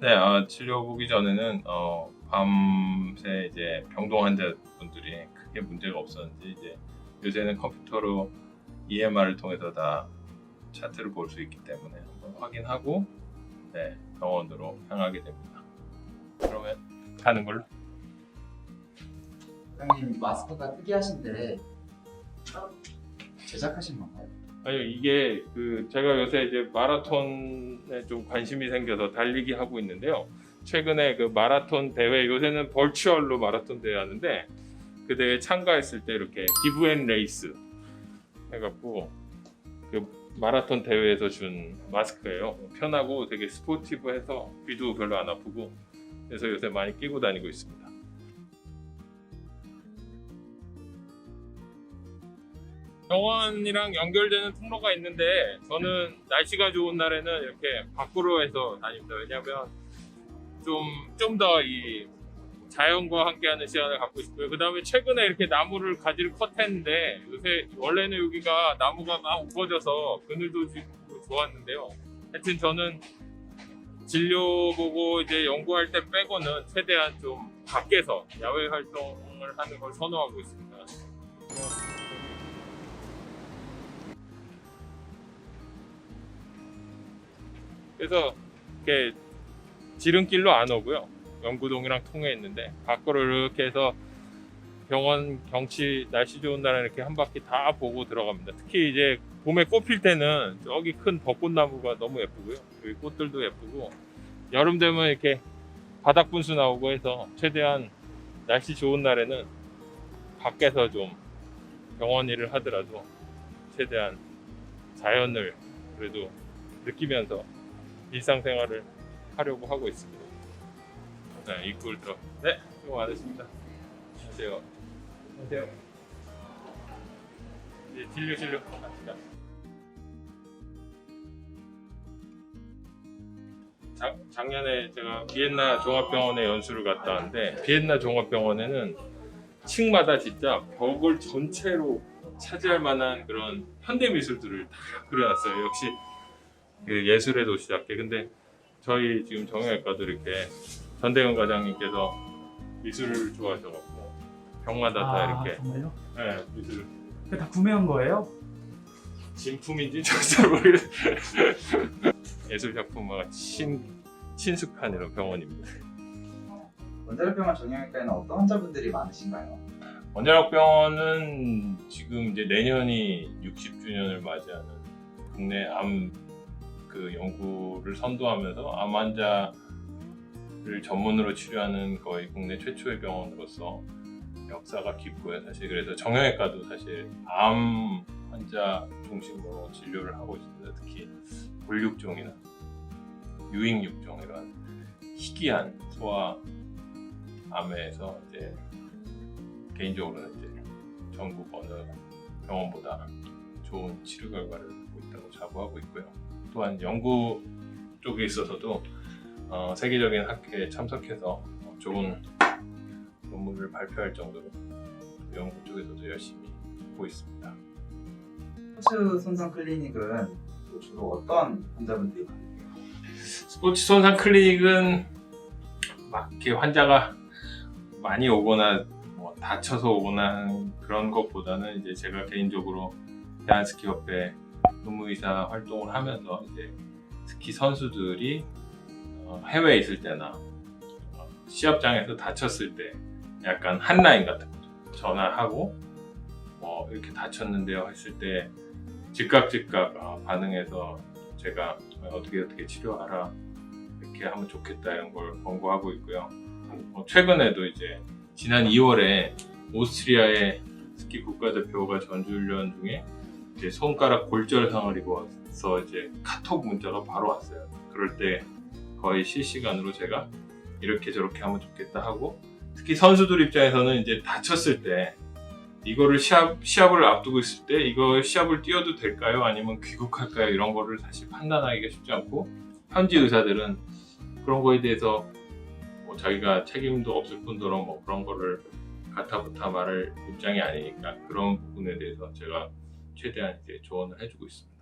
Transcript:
네, 어, 치료 보기 전에는 어, 밤새 이제 병동 환자분들이 크게 문제가 없었는지 이제 요새는 컴퓨터로 EMR을 통해서 다 차트를 볼 수 있기 때문에 한번 확인하고 네, 병원으로 향하게 됩니다. 그러면 가는 걸로. 사장님 마스크가 특이하신데 따로 제작하신 건가요? 아니 이게 그 제가 요새 이제 마라톤에 좀 관심이 생겨서 달리기 하고 있는데요. 최근에 그 마라톤 대회 요새는 벌추얼로 마라톤 대회 하는데 그 대회 참가했을 때 이렇게 기브 앤 레이스 해갖고 그 마라톤 대회에서 준 마스크예요. 편하고 되게 스포티브해서 귀도 별로 안 아프고 그래서 요새 많이 끼고 다니고 있습니다. 병원이랑 연결되는 통로가 있는데 저는 날씨가 좋은 날에는 이렇게 밖으로 해서 다닙니다. 왜냐하면 좀 좀 더 이 자연과 함께하는 시간을 갖고 싶고요. 그 다음에 최근에 이렇게 나무를 가지를 컷했는데 요새 원래는 여기가 나무가 막 우거져서 그늘도 좋았는데요. 하여튼 저는 진료 보고 이제 연구할 때 빼고는 최대한 좀 밖에서 야외 활동을 하는 걸 선호하고 있습니다. 그래서 이렇게 지름길로 안 오고요. 영구동이랑 통해 있는데 밖으로 이렇게 해서 병원 경치 날씨 좋은 날에 이렇게 한 바퀴 다 보고 들어갑니다. 특히 이제 봄에 꽃필 때는 저기 큰 벚꽃나무가 너무 예쁘고요. 여기 꽃들도 예쁘고 여름 되면 이렇게 바닥 분수 나오고 해서 최대한 날씨 좋은 날에는 밖에서 좀 병원 일을 하더라도 최대한 자연을 그래도 느끼면서 일상생활을 하려고 하고 있습니다. 네, 입구를 들어. 네, 수고 많으십니다. 안녕하세요. 안녕하세요. 이제 진료 진료 갑시다. 작, 작년에 제가 비엔나 종합병원에 연수를 갔다 왔는데 비엔나 종합병원에는 층마다 진짜 벽을 전체로 차지할 만한 그런 현대 미술들을 다 그려놨어요. 역시 그 예술의 도시답게. 근데 저희 지금 정형외과도 이렇게 전대현 과장님께서 미술을 좋아하셔갖고 병마다 다 이렇게 정말요? 네, 미술 그다 구매한 거예요? 진품인지 잘 모르겠어요. 예술 작품과 친 친숙한 이런 병원입니다. 원자력병원 정형외과에는 어떤 환자분들이 많으신가요? 원자력병원은 지금 이제 내년이 60주년을 맞이하는 국내 암 그 연구를 선도하면서 암 환자를 전문으로 치료하는 거의 국내 최초의 병원으로서 역사가 깊고요. 사실 그래서 정형외과도 사실 암 환자 중심으로 진료를 하고 있습니다. 특히 골육종이나 유익육종 이런 희귀한 소아 암에서 이제 개인적으로는 이제 전국 어느 병원보다 좋은 치료 결과를 보고 있다고 자부하고 있고요. 또한 연구 쪽에 있어서도 어, 세계적인 학회에 참석해서 어, 좋은 논문을 발표할 정도로 연구 쪽에서도 열심히 하고 있습니다. 스포츠 손상 클리닉은 또 주로 어떤 환자분들이 많으세요? 스포츠 손상 클리닉은 막 이렇게 환자가 많이 오거나 뭐 다쳐서 오거나 그런 것보다는 이제 제가 개인적으로 대한스키협회 의무의사 활동을 하면서 이제 스키 선수들이 어, 해외에 있을 때나 어, 시합장에서 다쳤을 때 약간 한라인 같은 거 전화하고 뭐 이렇게 다쳤는데요 했을 때 즉각 즉각 어, 반응해서 제가 어떻게 어떻게 치료하라 이렇게 하면 좋겠다 이런 걸 권고하고 있고요. 어, 최근에도 이제 지난 2월에 오스트리아의 스키 국가대표가 전주훈련 중에 이제 손가락 골절상을 입어서 이제 카톡 문자가 바로 왔어요. 그럴 때 거의 실시간으로 제가 이렇게 저렇게 하면 좋겠다 하고 특히 선수들 입장에서는 이제 다쳤을 때 이거를 시합, 시합을 앞두고 있을 때 이거 시합을 뛰어도 될까요? 아니면 귀국할까요? 이런 거를 사실 판단하기가 쉽지 않고 현지 의사들은 그런 거에 대해서 뭐 자기가 책임도 없을 뿐더러 뭐 그런 거를 가타부타 말할 입장이 아니니까 그런 부분에 대해서 제가 최대한 이제 조언을 해주고 있습니다.